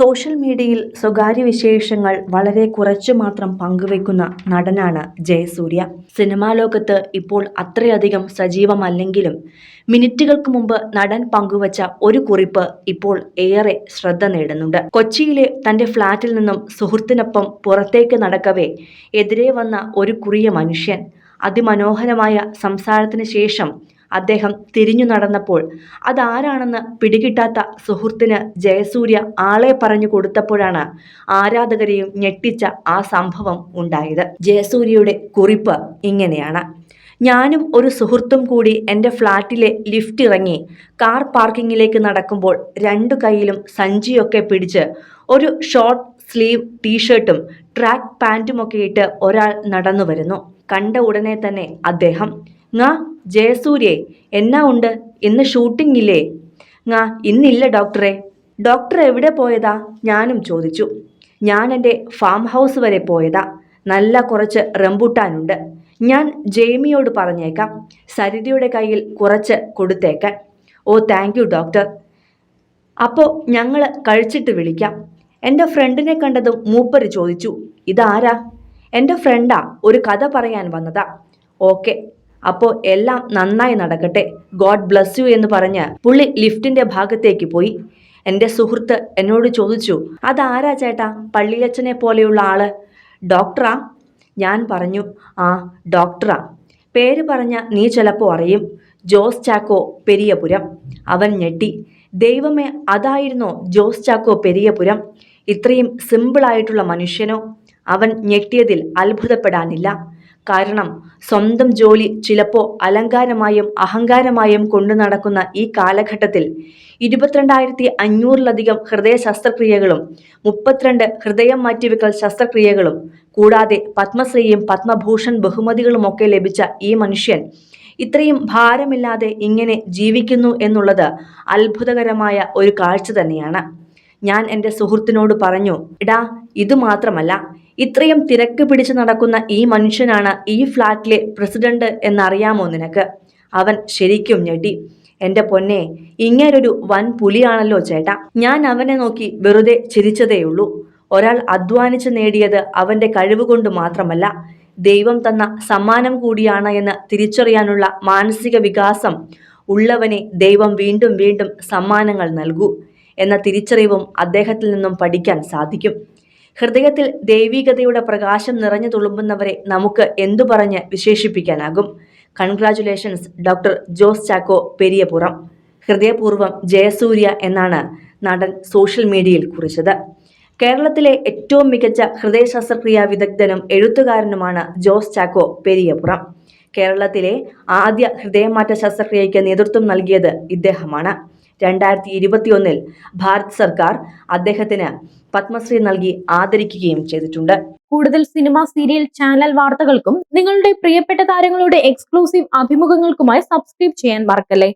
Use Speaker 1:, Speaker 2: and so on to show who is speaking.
Speaker 1: Social മീഡിയയിൽ സ്വകാര്യ വിശേഷങ്ങൾ വളരെ കുറച്ചു മാത്രം പങ്കുവെക്കുന്ന നടനാണ് ജയസൂര്യ. സിനിമാ ലോകത്ത് ഇപ്പോൾ അത്രയധികം സജീവമല്ലെങ്കിലും മിനിറ്റുകൾക്ക് മുമ്പ് നടൻ പങ്കുവച്ച ഒരു കുറിപ്പ് ഇപ്പോൾ ഏറെ ശ്രദ്ധ നേടുന്നുണ്ട്. കൊച്ചിയിലെ തന്റെ ഫ്ളാറ്റിൽ നിന്നും സുഹൃത്തിനൊപ്പം പുറത്തേക്ക് നടക്കവേ എതിരെ വന്ന ഒരു കുറിയ മനുഷ്യൻ. അതിമനോഹരമായ സംസാരത്തിന് ശേഷം അദ്ദേഹം തിരിഞ്ഞു നടന്നപ്പോൾ അതാരാണെന്ന് പിടികിട്ടാത്ത സുഹൃത്തിന് ജയസൂര്യ ആളെ പറഞ്ഞു കൊടുത്തപ്പോഴാണ് ആരാധകരെയും ഞെട്ടിച്ച ആ സംഭവം ഉണ്ടായത്. ജയസൂര്യയുടെ കുറിപ്പ് ഇങ്ങനെയാണ്. ഞാനും ഒരു സുഹൃത്തും കൂടി എന്റെ ഫ്ലാറ്റിലെ ലിഫ്റ്റ് ഇറങ്ങി കാർ പാർക്കിങ്ങിലേക്ക് നടക്കുമ്പോൾ രണ്ടു കൈയിലും സഞ്ചിയൊക്കെ പിടിച്ച് ഒരു ഷോർട്ട് സ്ലീവ് ടീഷർട്ടും ട്രാക്ക് പാന്റുമൊക്കെ ഇട്ട് ഒരാൾ നടന്നു വരുന്നു കണ്ട ഉടനെ തന്നെ അദ്ദേഹം ങാ ജയസൂര്യേ എന്നാ ഉണ്ട്? ഇന്ന് ഷൂട്ടിംഗ് ഇല്ലേ? ങാ ഇന്നില്ല ഡോക്ടറെ. ഡോക്ടർ എവിടെ പോയതാ? ഞാനും ചോദിച്ചു. ഞാൻ എന്റെ ഫാം ഹൗസ് വരെ പോയതാ. നല്ല കുറച്ച് റംബുട്ടാനുണ്ട്. ഞാൻ ജെയ്മിയോട് പറഞ്ഞേക്കാം. സരിതയുടെ കയ്യിൽ കുറച്ച് കൊടുത്തേക്കാൻ. ഓ താങ്ക് യു ഡോക്ടർ അപ്പോൾ ഞങ്ങൾ കഴിച്ചിട്ട് വിളിക്കാം. എന്റെ ഫ്രണ്ടിനെ കണ്ടതും മൂപ്പര് ചോദിച്ചു. ഇതാരാ? എന്റെ ഫ്രണ്ടാ ഒരു കഥ പറയാൻ വന്നതാ. ഓക്കെ. അപ്പോൾ എല്ലാം നന്നായി നടക്കട്ടെ. ഗോഡ് ബ്ലസ് യു എന്ന് പറഞ്ഞ് പുള്ളി ലിഫ്റ്റിന്റെ ഭാഗത്തേക്ക് പോയി. എന്റെ സുഹൃത്ത് എന്നോട് ചോദിച്ചു അതാരാ ചേട്ടാ? പള്ളിയച്ഛനെ പോലെയുള്ള ആൾ? ഡോക്ടറാ. ഞാൻ പറഞ്ഞു ആ ഡോക്ടറാ. പേര് പറഞ്ഞ നീ ചിലപ്പോൾ അറിയും. ജോസ് ചാക്കോ പെരിയപുരം. അവൻ ഞെട്ടി ദൈവമേ അതായിരുന്നോ ജോസ് ചാക്കോ പെരിയപുരം. ഇത്രയും സിമ്പിളായിട്ടുള്ള മനുഷ്യനോ? അവൻ ഞെട്ടിയതിൽ അത്ഭുതപ്പെടാനില്ല. കാരണം സ്വന്തം ജോലി ചിലപ്പോൾ അലങ്കാരമായും അഹങ്കാരമായും കൊണ്ടു നടക്കുന്ന ഈ കാലഘട്ടത്തിൽ ഇരുപത്തിരണ്ടായിരത്തി അഞ്ഞൂറിലധികം ഹൃദയ ശസ്ത്രക്രിയകളും മുപ്പത്തിരണ്ട് ഹൃദയം മാറ്റിവെക്കൽ ശസ്ത്രക്രിയകളും കൂടാതെ പത്മശ്രീയും പത്മഭൂഷൺ ബഹുമതികളുമൊക്കെ ലഭിച്ച ഈ മനുഷ്യൻ ഇത്രയും ഭാരമില്ലാതെ ഇങ്ങനെ ജീവിക്കുന്നു എന്നുള്ളത് അത്ഭുതകരമായ ഒരു കാഴ്ച തന്നെയാണ്. ഞാൻ എന്റെ സുഹൃത്തിനോട് പറഞ്ഞു ഇടാ ഇത് മാത്രമല്ല ഇത്രയും തിരക്ക് പിടിച്ച് നടക്കുന്ന ഈ മനുഷ്യനാണ് ഈ ഫ്ലാറ്റിലെ പ്രസിഡന്റ് എന്നറിയാമോ നിനക്ക്? അവൻ ശരിക്കും ഞെട്ടി എന്റെ പൊന്നെ ഇങ്ങനൊരു വൻ പുലിയാണല്ലോ ചേട്ടാ. ഞാൻ അവനെ നോക്കി വെറുതെ ചിരിച്ചതേയുള്ളൂ. ഒരാൾ അധ്വാനിച്ച് നേടിയത് അവന്റെ കഴിവ് കൊണ്ട് മാത്രമല്ല ദൈവം തന്ന സമ്മാനം കൂടിയാണ് എന്ന് തിരിച്ചറിയാനുള്ള മാനസിക വികാസം ഉള്ളവനെ ദൈവം വീണ്ടും വീണ്ടും സമ്മാനങ്ങൾ നൽകൂ. എന്ന തിരിച്ചറിവും അദ്ദേഹത്തിൽ നിന്നും പഠിക്കാൻ സാധിക്കും. ഹൃദയത്തിൽ ദൈവികതയുടെ പ്രകാശം നിറഞ്ഞു തുളുമ്പുന്നവരെ നമുക്ക് എന്തു പറഞ്ഞ് വിശേഷിപ്പിക്കാനാകും? Congratulations doctor Jose Chacko Periyapuram. ഹൃദയപൂർവം Jayasurya എന്നാണ് നടൻ സോഷ്യൽ മീഡിയയിൽ കുറിച്ചത്. കേരളത്തിലെ ഏറ്റവും മികച്ച ഹൃദയ ശസ്ത്രക്രിയാ വിദഗ്ധനും എഴുത്തുകാരനുമാണ് ജോസ് ചാക്കോ പെരിയപുറം. കേരളത്തിലെ ആദ്യ ഹൃദയമാറ്റ ശസ്ത്രക്രിയയ്ക്ക് നേതൃത്വം നൽകിയത് ഇദ്ദേഹമാണ്. രണ്ടായിരത്തി ഇരുപത്തിയൊന്നിൽ ഭാരത് സർക്കാർ അദ്ദേഹത്തിന് പത്മശ്രീ നൽകി ആദരിക്കുകയും ചെയ്തിട്ടുണ്ട്.
Speaker 2: കൂടുതൽ സിനിമ സീരിയൽ ചാനൽ വാർത്തകൾക്കും നിങ്ങളുടെ പ്രിയപ്പെട്ട താരങ്ങളുടെ എക്സ്ക്ലൂസീവ് അഭിമുഖങ്ങൾക്കുമായി സബ്സ്ക്രൈബ് ചെയ്യാൻ മറക്കല്ലേ?